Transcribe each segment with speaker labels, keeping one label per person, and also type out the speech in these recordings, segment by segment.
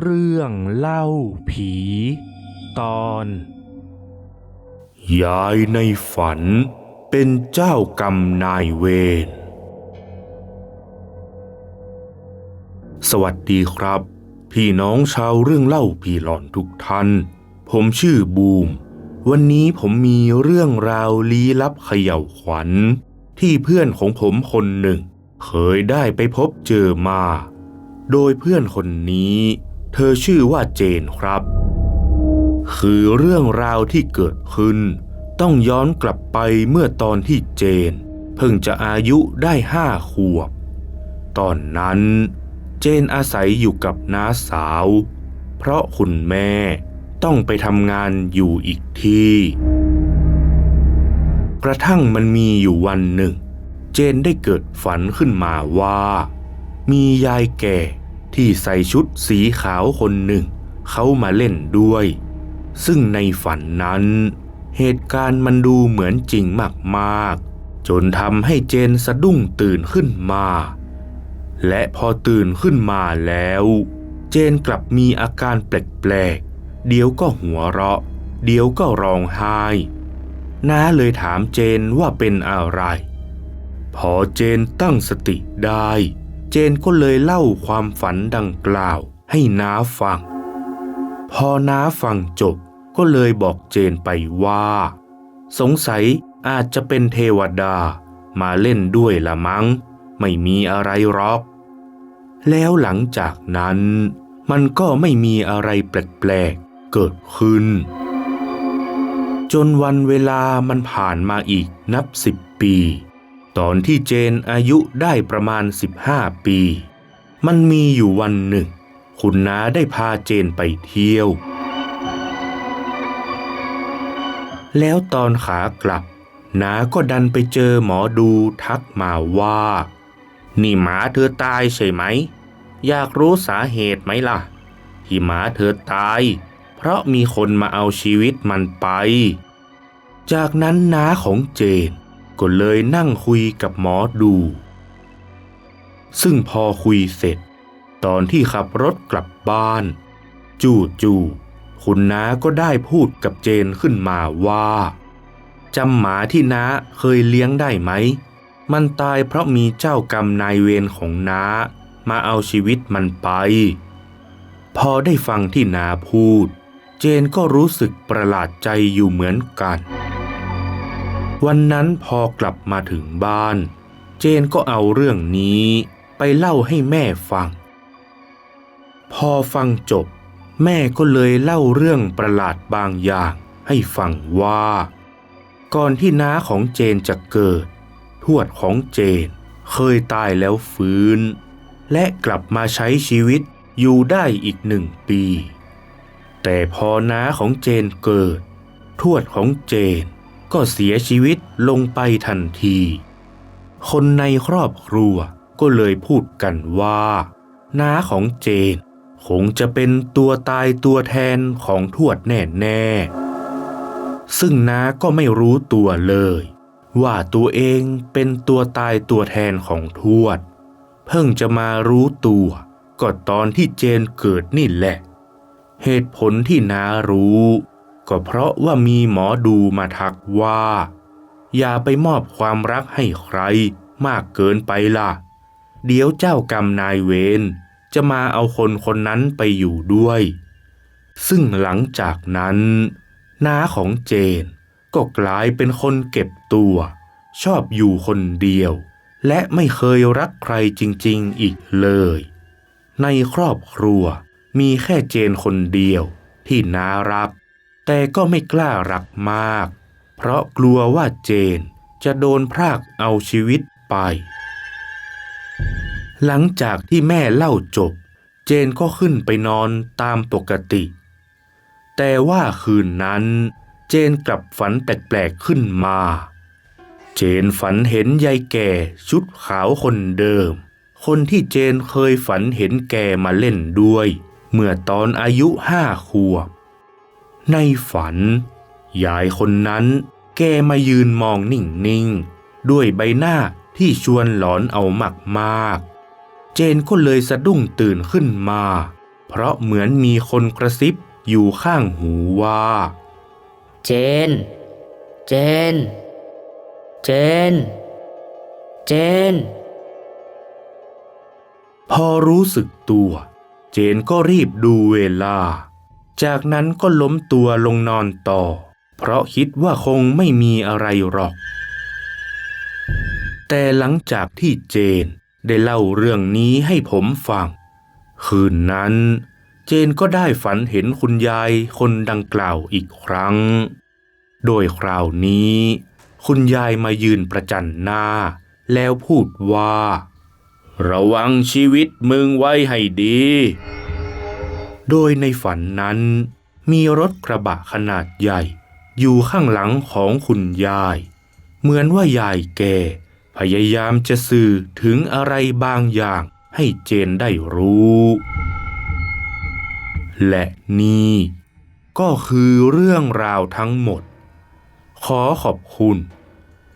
Speaker 1: เรื่องเล่าผี ตอน
Speaker 2: ยายในฝันเป็นเจ้ากรรมนายเวร สวัสดีครับ พี่น้องชาวเรื่องเล่าผีหลอนทุกท่าน ผมชื่อบูม วันนี้ผมมีเรื่องราวลี้ลับเขย่าวขวัญ ที่เพื่อนของผมคนหนึ่ง เคยได้ไปพบเจอมา โดยเพื่อนคนนี้ เธอชื่อว่าเจนครับ คือเรื่องราวที่เกิดขึ้น ต้องย้อนกลับไปเมื่อตอนที่เจน เพิ่งจะอายุได้ห้าขวบ ตอนนั้นเจนอาศัยอยู่กับน้าสาว เพราะคุณแม่ต้องไปทำงานอยู่อีกที่ กระทั่งมันมีอยู่วันหนึ่ง เจนได้เกิดฝันขึ้นมาว่า มียายแก่ ที่ใส่ชุดสีขาวคนหนึ่ง เขามาเล่นด้วย ซึ่งในฝันนั้น เหตุการณ์มันดูเหมือนจริงมากๆ จนทำให้เจนสะดุ้งตื่นขึ้นมา และพอตื่นขึ้นมาแล้ว เจนกลับมีอาการแปลกๆ เดี๋ยวก็หัวเราะ เดี๋ยวก็ร้องไห้น้าเลยถามเจนว่าเป็นอะไร พอเจนตั้งสติได้ เจนก็เลยเล่าความฝันดังกล่าวให้น้าฟัง พอน้าฟังจบก็เลยบอกเจนไปว่า สงสัยอาจจะเป็นเทวดามาเล่นด้วยละมั้ง ไม่มีอะไรหรอก แล้วหลังจากนั้น มันก็ไม่มีอะไรแปลกๆเกิดขึ้น จนวันเวลามันผ่านมาอีกนับสิบปี ตอนที่เจนอายุได้ประมาณ 15 ปี มันมีอยู่วันหนึ่ง คุณน้าได้พาเจนไปเที่ยว แล้วตอนขากลับน้าก็ดันไปเจอหมอดูทักมาว่า นี่หมาเธอตายใช่ไหม อยากรู้สาเหตุไหมล่ะ ที่หมาเธอตาย เพราะมีคนมาเอาชีวิตมันไป จากนั้นน้าของเจน ก็เลยนั่งคุยกับหมอดู ซึ่งพอคุยเสร็จ ตอนที่ขับรถกลับบ้าน จู่จู่ๆคุณน้าก็ได้พูดกับเจนขึ้นมาว่าจำหมาที่น้าเคยเลี้ยงได้ไหม มันตายเพราะมีเจ้ากรรมนายเวรของน้า มาเอาชีวิตมันไป พอได้ฟังที่น้าพูด เจนก็รู้สึกประหลาดใจอยู่เหมือนกัน วันนั้นพอกลับมาถึงบ้าน เจนก็เอาเรื่องนี้ไปเล่าให้แม่ฟัง พอฟังจบ แม่ก็เลยเล่าเรื่องประหลาดบางอย่างให้ฟังว่า ก่อนที่น้าของเจนจะเกิด ทวดของเจนเคยตายแล้วฟื้น และกลับมาใช้ชีวิตอยู่ได้อีกหนึ่งปี แต่พอน้าของเจนเกิด ทวดของเจน ก็เสียชีวิตลงไปทันที คนในครอบครัวก็เลยพูดกันว่าน้าของเจน คงจะเป็นตัวตายตัวแทนของทวดแน่ๆซึ่งน้าก็ไม่รู้ตัวเลย ว่าตัวเองเป็นตัวตายตัวแทนของทวด เพิ่งจะมารู้ตัวก็ตอนที่เจนเกิดนี่แหละ เหตุผลที่น้ารู้ ก็เพราะว่ามีหมอดูมาทักว่า อย่าไปมอบความรักให้ใครมากเกินไปล่ะ เดี๋ยวเจ้ากรรมนายเวรจะมาเอาคนคนนั้นไปอยู่ด้วย ซึ่งหลังจากนั้น น้าของเจนก็กลายเป็นคนเก็บตัว ชอบอยู่คนเดียว และไม่เคยรักใครจริงๆอีกเลย ในครอบครัวมีแค่เจนคนเดียวที่น้ารัก แต่ก็ไม่กล้ารักมาก เพราะกลัวว่าเจนจะโดนพรากเอาชีวิตไป หลังจากที่แม่เล่าจบ เจนก็ขึ้นไปนอนตามปกติ แต่ว่าคืนนั้น เจนกลับฝันแปลกๆขึ้นมา เจนฝันเห็นยายแก่ชุดขาวคนเดิม คนที่เจนเคยฝันเห็นแกมาเล่นด้วย เมื่อตอนอายุห้าขวบ ในฝัน ยายคนนั้นแกมายืนมองนิ่งๆ ด้วยใบหน้าที่ชวนหลอนเอามากๆ เจนก็เลยสะดุ้งตื่นขึ้นมา เพราะเหมือนมีคนกระซิบอยู่ข้างหูว่า
Speaker 3: เจน เจน เจน เจน
Speaker 2: พอรู้สึกตัว เจนก็รีบดูเวลา จากนั้นก็ล้มตัวลงนอนต่อ เพราะคิดว่าคงไม่มีอะไรหรอก แต่หลังจากที่เจนได้เล่าเรื่องนี้ให้ผมฟัง คืนนั้น เจนก็ได้ฝันเห็นคุณยายคนดังกล่าวอีกครั้ง โดยคราวนี้ คุณยายมายืนประจันหน้า แล้วพูดว่า ระวังชีวิตมึงไว้ให้ดี โดยในฝันนั้น มีรถกระบะขนาดใหญ่ อยู่ข้างหลังของคุณยาย เหมือนว่ายายแกพยายามจะสื่อถึงอะไรบางอย่างให้เจนได้รู้ และนี่ก็คือเรื่องราวทั้งหมด ขอขอบคุณ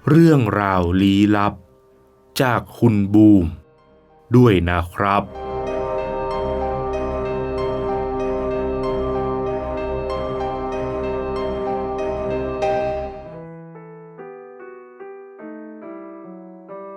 Speaker 2: เรื่องราวลี้ลับ จากคุณบูม ด้วยนะครับ